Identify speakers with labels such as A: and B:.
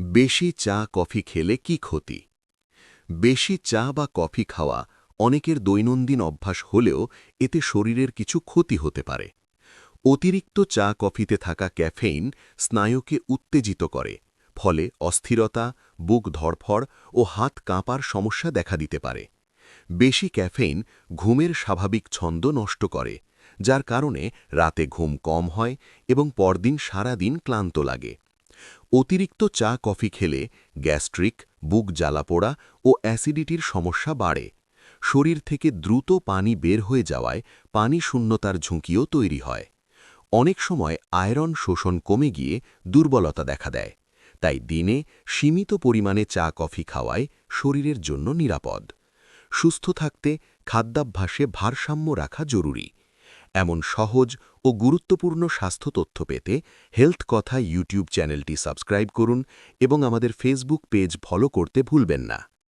A: বেশি চা, কফি খেলে কি ক্ষতি? বেশি চা বা কফি খাওয়া অনেকের দৈনন্দিন অভ্যাস হলেও এতে শরীরের কিছু ক্ষতি হতে পারে। অতিরিক্ত চা, কফিতে থাকা ক্যাফেইন স্নায়ুকে উত্তেজিত করে, ফলে অস্থিরতা, বুক ধড়ফড় ও হাত কাঁপার সমস্যা দেখা দিতে পারে। বেশি ক্যাফেইন ঘুমের স্বাভাবিক ছন্দ নষ্ট করে, যার কারণে রাতে ঘুম কম হয় এবং পরদিন সারাদিন ক্লান্ত লাগে। অতিরিক্ত চা, কফি খেলে গ্যাস্ট্রিক, বুক জ্বালাপোড়া ও অ্যাসিডিটির সমস্যা বাড়ে। শরীর থেকে দ্রুত পানি বের হয়ে যাওয়ায় পানি শূন্যতার ঝুঁকিও তৈরি হয়। অনেক সময় আয়রন শোষণ কমে গিয়ে দুর্বলতা দেখা দেয়। তাই দিনে সীমিত পরিমাণে চা, কফি খাওয়ায় শরীরের জন্য নিরাপদ। সুস্থ থাকতে খাদ্যাভ্যাসে ভারসাম্য রাখা জরুরি। এমন সহজ ও গুরুত্বপূর্ণ স্বাস্থ্য তথ্য পেতে হেলথ কথা ইউটিউব চ্যানেলটি সাবস্ক্রাইব করুন এবং আমাদের ফেসবুক পেজ ফলো করতে ভুলবেন না।